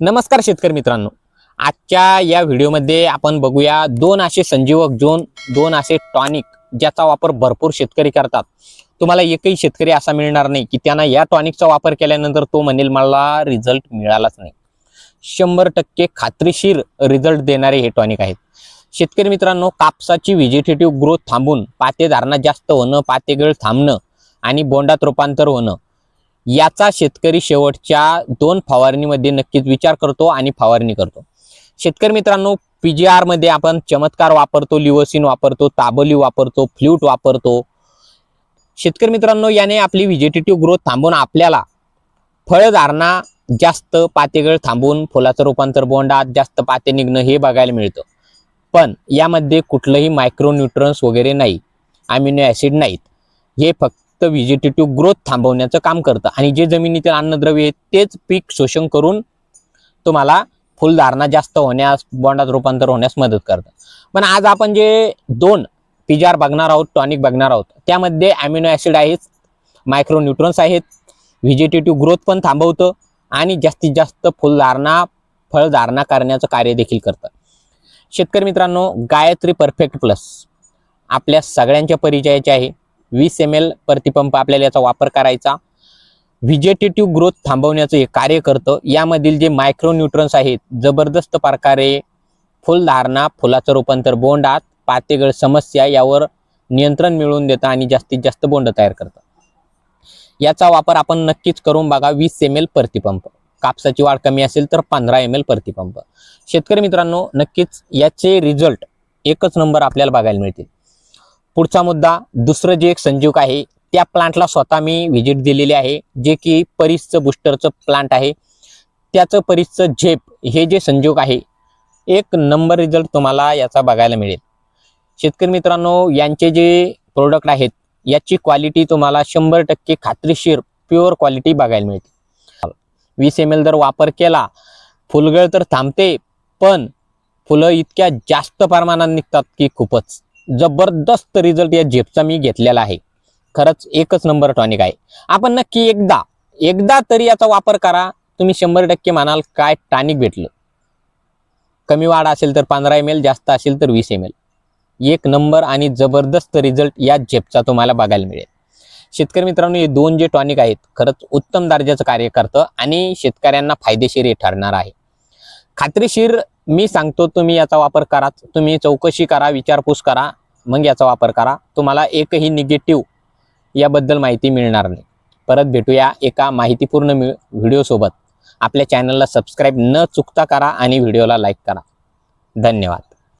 नमस्कार शेतकरी मित्रांनो. आजच्या या व्हिडिओमध्ये आपण बघूया दोन असे संजीवक जोन दोन असे टॉनिक ज्याचा वापर भरपूर शेतकरी करतात. तुम्हाला एकही शेतकरी असा मिळणार नाही की त्यांना या टॉनिकचा वापर केल्यानंतर तो म्हणेल मला रिझल्ट मिळालाच नाही. शंभर टक्के खात्रीशीर रिझल्ट देणारे हे टॉनिक आहेत. शेतकरी मित्रांनो कापसाची व्हिजिटेटिव्ह ग्रोथ थांबून पातेधारणा जास्त होणं पातेगळ थांबणं आणि बोंडात रूपांतर होणं याचा शेतकरी शेवटच्या दोन फवारणीमध्ये नक्कीच विचार करतो आणि फवारणी करतो. शेतकरी मित्रांनो पी जी आरमध्ये आपण चमत्कार वापरतो लिओसिन वापरतो ताबली वापरतो फ्ल्यूट वापरतो. शेतकरी मित्रांनो याने आपली व्हिजिटेटिव्ह ग्रोथ थांबून आपल्याला फळधारणा जास्त पातेगळ थांबून फुलाचं रूपांतर बोंडात जास्त पाते निघणं हे बघायला मिळतं. पण यामध्ये कुठलंही मायक्रोन्युट्रन्स वगैरे नाही अमिनो ॲसिड नाहीत. हे फक्त व्हिजिटेटिव्ह ग्रोथ थांबवण्याचं काम करतं. आणि जे जमिनीतील अन्नद्रव्य आहे तेच पीक शोषण करून तुम्हाला फुलधारणा जास्त होण्यास बोंडात रूपांतर होण्यास मदत करतं. पण आज आपण जे दोन पिजार बघणार आहोत टॉनिक बघणार आहोत त्यामध्ये अमिनो ॲसिड आहेत मायक्रोन्यूट्रन्स आहेत व्हिजिटेटिव्ह ग्रोथ पण थांबवतं आणि जास्तीत जास्त फुलधारणा फळधारणा करण्याचं कार्य देखील करतं. शेतकरी मित्रांनो गायत्री परफेक्ट प्लस आपल्या सगळ्यांच्या परिचयाचे आहे. वीस एम एल प्रतिपंप आपल्याला याचा वापर करायचा. व्हिजेटेटिव्ह ग्रोथ थांबवण्याचं हे कार्य करतं. यामधील जे मायक्रोन्यूट्रन्स आहेत जबरदस्त प्रकारे फुलधारणा फुलाचं रूपांतर बोंडात पातेगळ समस्या यावर नियंत्रण मिळवून देतं आणि जास्तीत जास्त बोंड तयार करतं. याचा वापर आपण नक्कीच करून बघा वीस एम एल प्रतिपंप. कापसाची वाढ कमी असेल तर पंधरा एम एल प्रतिपंप. शेतकरी मित्रांनो नक्कीच याचे रिझल्ट एकच नंबर आपल्याला बघायला मिळतील. पुढचा मुद्दा दुसरं जे एक संजीवक आहे त्या प्लांटला स्वतः मी व्हिजिट दिलेली आहे जे की परीसचं बुस्टरचं प्लांट आहे. त्याचं परीसचं झेप हे जे संजीवक आहे एक नंबर रिझल्ट तुम्हाला याचा बघायला मिळेल. शेतकरी मित्रांनो यांचे जे प्रोडक्ट आहेत याची क्वालिटी तुम्हाला शंभर टक्के खात्रीशीर प्युअर क्वालिटी बघायला मिळते. वीस एम एल जर वापर केला फुलगळ तर थांबते पण फुलं इतक्या जास्त प्रमाणात निघतात की खूपच. जबरदस्त रिझल्ट या झेपचा मी घेतलेला आहे. खरंच एकच नंबर टॉनिक आहे. आपण नक्की एकदा एकदा तरी याचा वापर करा. तुम्ही शंभर टक्के म्हणाल काय टॉनिक भेटलं? कमी वाढ असेल तर पंधरा एम एल जास्त असेल तर वीस एम एल एक नंबर आणि जबरदस्त रिझल्ट या झेपचा तुम्हाला बघायला मिळेल. शेतकरी मित्रांनो हे दोन जे टॉनिक आहेत खरंच उत्तम दर्जाचं कार्य करतं आणि शेतकऱ्यांना फायदेशीर हे ठरणार आहे. खात्रीशीर मी सांगतो तुम्ही याचा वापर करा. तुम्ही चौकशी करा विचारपूस करा मग याचा वापर करा. तुम्हाला एकही निगेटिव्ह याबद्दल माहिती मिळणार नाही. परत भेटूया एका माहितीपूर्ण मी व्हिडिओसोबत. आपल्या चॅनलला सबस्क्राईब न चुकता करा आणि व्हिडिओला लाईक करा. धन्यवाद.